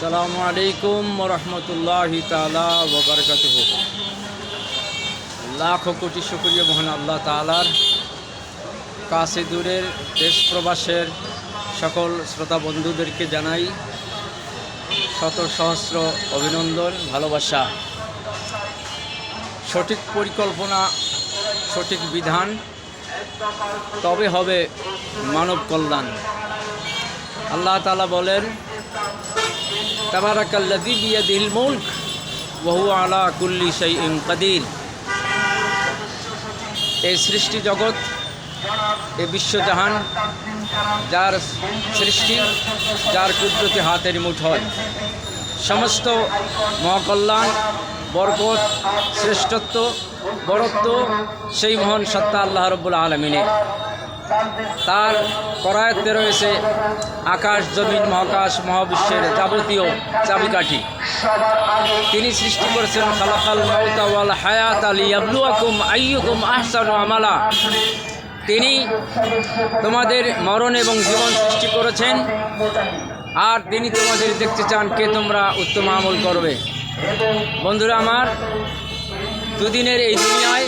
আসসালামু আলাইকুম রহমতুল্লাহ তালা ওবরকাত লাখ কোটি শুক্রিয়া মহান আল্লাহ তালার কাছে দূরের দেশ প্রবাসের সকল শ্রোতা বন্ধুদেরকে জানাই শত সহস্র অভিনন্দন, ভালোবাসা। সঠিক পরিকল্পনা, সঠিক বিধান, তবে হবে মানব কল্যাণ। আল্লাহ তালা বলেন তাবারাকাল্লাযী বিয়াদিহিল মুলক, ওয়া হুয়া আলা কুল্লি শাইইন কাদির। এই সৃষ্টি জগৎ, এই বিশ্বজাহান যার সৃষ্টি, যার কুদরতি হাতের মুঠোয়। সমস্ত মহাকল্যাণ, বরকত, শ্রেষ্ঠত্ব, বরত্ব, সেই মহান সত্তা আল্লাহ রব্বুল আলমিনের। তার করায়ত্তে রয়েছে আকাশ জমিন, মহাকাশ, মহাবিশ্বের যাবতীয় চাবিকাঠি। তিনি সৃষ্টি করেছেন, খালাকাল মাউতা ওয়াল হায়াত আলী আবলুয়াকুম আইয়ুকুম আহসানু আমালা। তিনি তোমাদের মরণ এবং জীবন সৃষ্টি করেছেন, আর তিনি তোমাদের দেখতে চান কে তোমরা উত্তম আমল করবে। বন্ধুরা আমার, দুদিনের এই দুনিয়ায়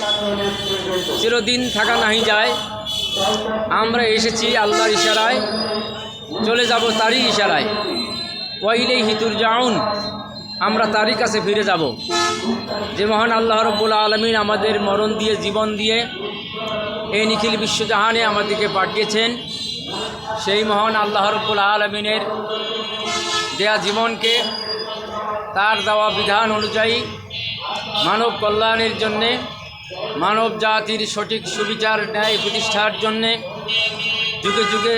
চিরদিন থাকা নাহি যায়। আমরা এসেছি আল্লাহর ইশারায়। চলে যাব তারই ইশারায়। ওয়াইলেই হিতুর জাউন আমরা তারই কাছে ফিরে যাব। যে মহান আল্লাহ রব্বুল আলমিন আমাদের মরণ দিয়ে, জীবন দিয়ে এই নিখিল বিশ্বজাহানে আমাদেরকে পাঠিয়েছেন। সেই মহান আল্লাহ রব্বুল আলমিনের দেয়া জীবনকে, তার দেওয়া বিধান অনুযায়ী মানব কল্যাণের জন্যে মানব জাতির সঠিক সুবিচার, ন্যায় প্রতিষ্ঠার জন্যে যুগে যুগে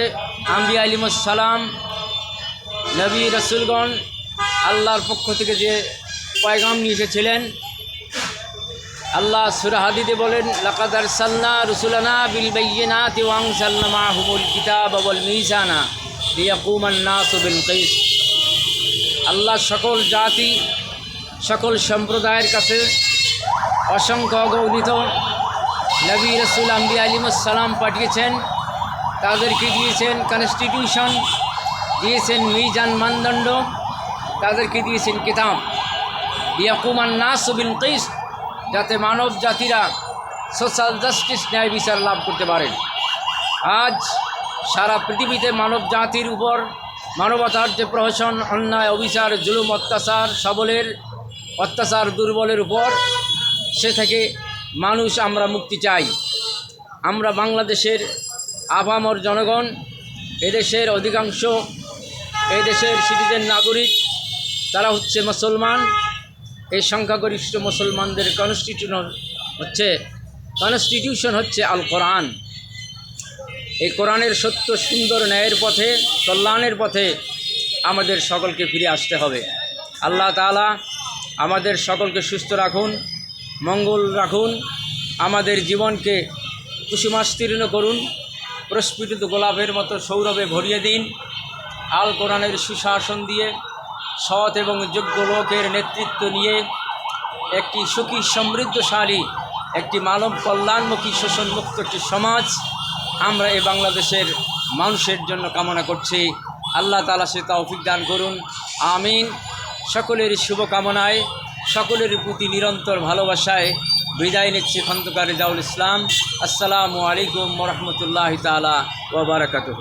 আম্বি আলিমসালাম নবী রসুলগণ আল্লাহর পক্ষ থেকে যে পয়গাম নিয়ে এসেছিলেন, আল্লাহ সুরাহাদিদে বলেন লাকাদার সাল্লা রসুলানা বিল বাইনা তিওয়াং সাল্লামা হুমুল কিতাব বল মিসানা লিয়াকুমান নাস বিল কইস আল্লাহ সকল জাতি, সকল সম্প্রদায়ের কাছে অসংখ্য অগণিত নবী রসুল আম্বি আলিমসালাম পাঠিয়েছেন তাদেরকে দিয়েছেন? কনস্টিটিউশন দিয়েছেন মিজান মানদণ্ড তাদেরকে দিয়েছেন কিতাব? ইয়াকুমান নাসবিন কিস যাতে মানব জাতিরা সোশ্যাল জাস্টিস ন্যায় বিচার লাভ করতে পারেন আজ সারা পৃথিবীতে মানব জাতির উপর মানবতার যে প্রহসন, অন্যায়, অবিচার, জুলুম, অত্যাচার, সবলের অত্যাচার দুর্বলের উপর সে থেকে মানুষ আমরা মুক্তি চাই। আমরা বাংলাদেশের আভামর জনগণ, এদেশের অধিকাংশ, এদেশের সিটিজেন নাগরিক, তারা হচ্ছে মুসলমান। এই সংখ্যাগরিষ্ঠ মুসলমানদের কনস্টিটিউশন হচ্ছে কনস্টিটিউশন হচ্ছে আল কোরআন এই কোরআনের সত্য, সুন্দর ন্যায়ের পথে, কল্যাণের পথে আমাদের সকলকে ফিরে আসতে হবে। আল্লাহ তালা আমাদের সকলকে সুস্থ রাখুন। মঙ্গল রাখুন। আমাদের জীবনকে কুসুমাস্তীর্ণ করুন। প্রস্ফুটিত গোলাপের মতো সৌরভে ভরিয়ে দিন। আল কোরআনের সুশাসন দিয়ে, সৎ এবং যোগ্য লোকের নেতৃত্ব নিয়ে একটি সুখী, সমৃদ্ধশালী, একটি মানব কল্যাণমুখী, শোষণমুক্ত একটি সমাজ আমরা এই বাংলাদেশের মানুষের জন্য কামনা করছি। আল্লাহ তালা সে তৌফিক দান করুন। আমিন। সকলের শুভকামনায় সকলের প্রতি নিরন্তর ভালোবাসায় বিদায় নিচ্ছি খন্দকার রেজাউল ইসলাম। আসসালামু আলাইকুম রহমতুল্লাহ তালা ওবরাকাতহ